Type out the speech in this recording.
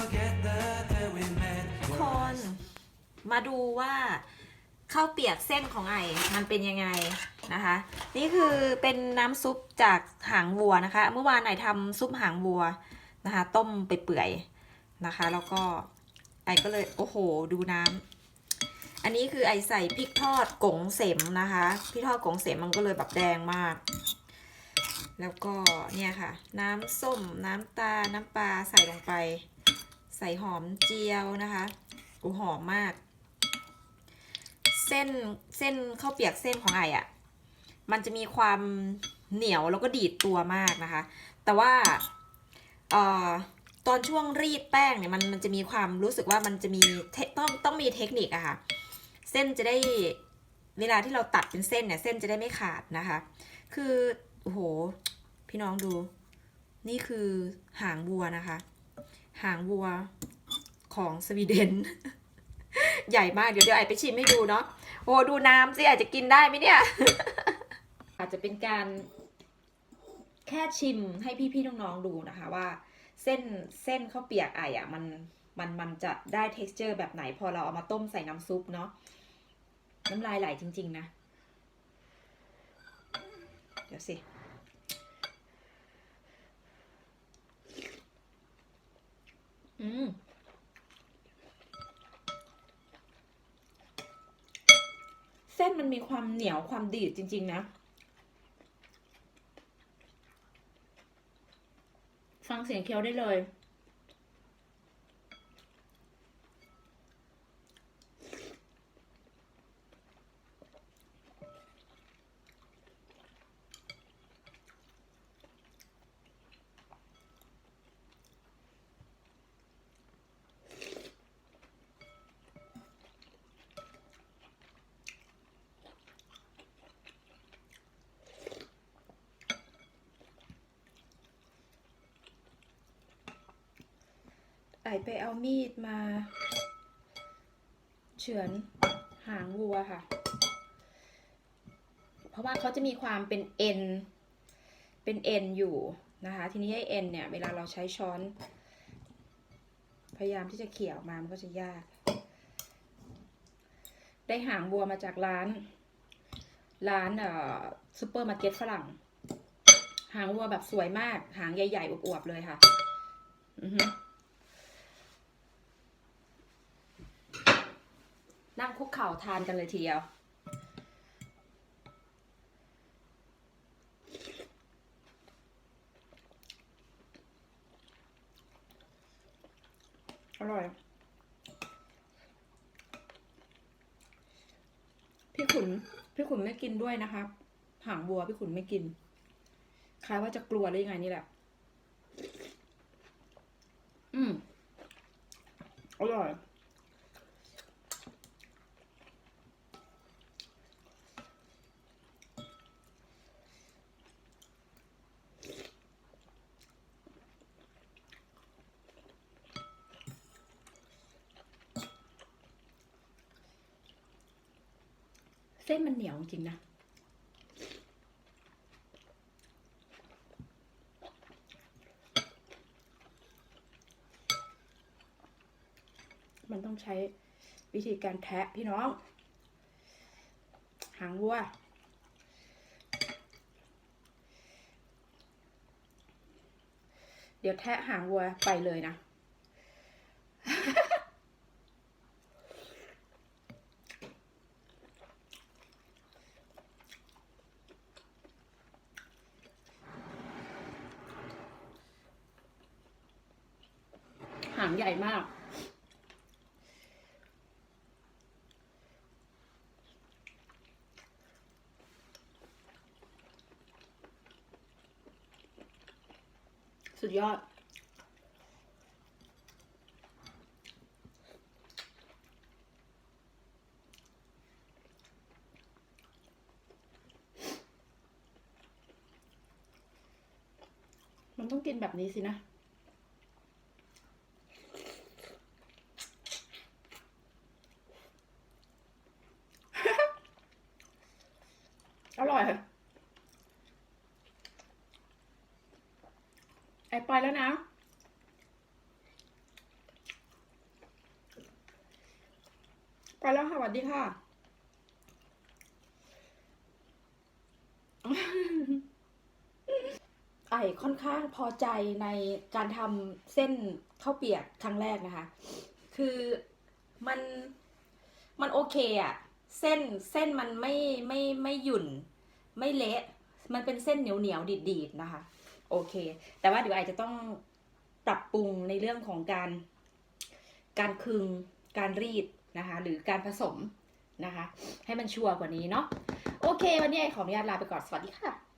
forget the day we met. ทุกคน มาดูว่าข้าวเปียกเส้นของไอมันเป็นยังไงนะคะ นี่คือเป็นน้ำซุปจากหางวัวนะคะ เมื่อวานไอทำซุปหางวัวนะคะ ต้มไปเปื่อยนะคะ แล้วก็ไอก็เลยโอ้โห ดูน้ำอันนี้คือไอใส่พริกทอดกงเสมนะคะพริกทอดกงเสมมันก็เลยแบบแดงมาก แล้วก็เนี่ยค่ะ น้ำส้มน้ำตาลน้ำปลาใส่ลงไป ใส่หอมเจียวนะคะอูหอมมาก เส้นเส้นข้าวเปียกเส้นของไออะ่ะ มันจะมีความเหนียวแล้วก็ดีดตัวมากนะคะ แต่ว่าเอ่อตอนช่วงรีดแป้งเนี่ยมันมันจะมีความรู้สึกว่ามันจะมีเทต้องต้องมีเทคนิคอะค่ะ เส้นจะได้เวลาที่เราตัดเป็นเส้นเนี่ย เส้นจะได้ไม่ขาดนะคะ คือโอ้โห พี่น้องดู นี่คือหางวัวนะคะ หางวัวของสวีเดน ใหญ่มากเดี๋ยวเดี๋ยวไอไปชิมให้ดูเนาะโอ้ดูน้ำสิอาจจะกินได้ไหมเนี่ย อาจจะเป็นการแค่ชิมให้พี่ๆน้องๆดูนะคะว่า เส้นเส้นข้าวเปียกไออะมันมันมันจะได้ texture แบบไหนพอเราเอามาต้มใส่น้ำซุปเนาะน้ำลายไหลจริง ๆ นะ เดี๋ยวสิ อืมเส้นมันมีความเหนียวความดีดจริง ๆ นะ ฟังเสียงเคี้ยวได้เลย ไอไปเอามีดมา เฉือนหางวัวค่ะ เพราะว่าเขาจะมีความเป็นเอ็น เป็นเอ็นอยู่นะคะ ทีนี้ไอ้เอ็นเนี่ย เวลาเราใช้ช้อน พยายามที่จะเขี่ยออกมา มันก็จะยาก ได้หางวัวมาจากร้าน ร้านเอ่อซูเปอร์มาร์เก็ตฝรั่ง หางวัวแบบสวยมาก หางใหญ่ๆอวบๆเลยค่ะ อือฮึ นั่งคุกเข่าทานกันเลยทีเดียว อร่อย พี่ขุน พี่ขุนไม่กินด้วยนะคะ หางวัวพี่ขุนไม่กิน คล้ายว่าจะกลัวหรือยังไงนี่แหละ อืม อร่อย ส้นมันเหนียวจริงนะ มันต้องใช้วิธีการแทะพี่น้อง หางวัวเดี๋ยวแทะหางวัวไปเลยนะ หางใหญ่มาก สุดยอดมันต้องกินแบบนี้สินะ ไปแล้วนะ ไปแล้วค่ะสวัสดีค่ะไอค่อนข้างพอใจในการทำเส้นข้าวเปียกครั้งแรกนะคะ คือมันมันโอเคอะเส้นเส้นมันไม่ไม่ไม่หยุ่น ไม่เละ มันเป็นเส้นเหนียวเหนียวดีดดีดนะคะ โอเค แต่ว่าเดี๋ยวไอจะต้องปรับปรุงในเรื่องของการ การคึง การรีดนะคะ หรือการผสมนะคะ ให้มันชัวร์กว่านี้เนาะ โอเค วันนี้ไอขออนุญาตลาไปก่อน สวัสดีค่ะ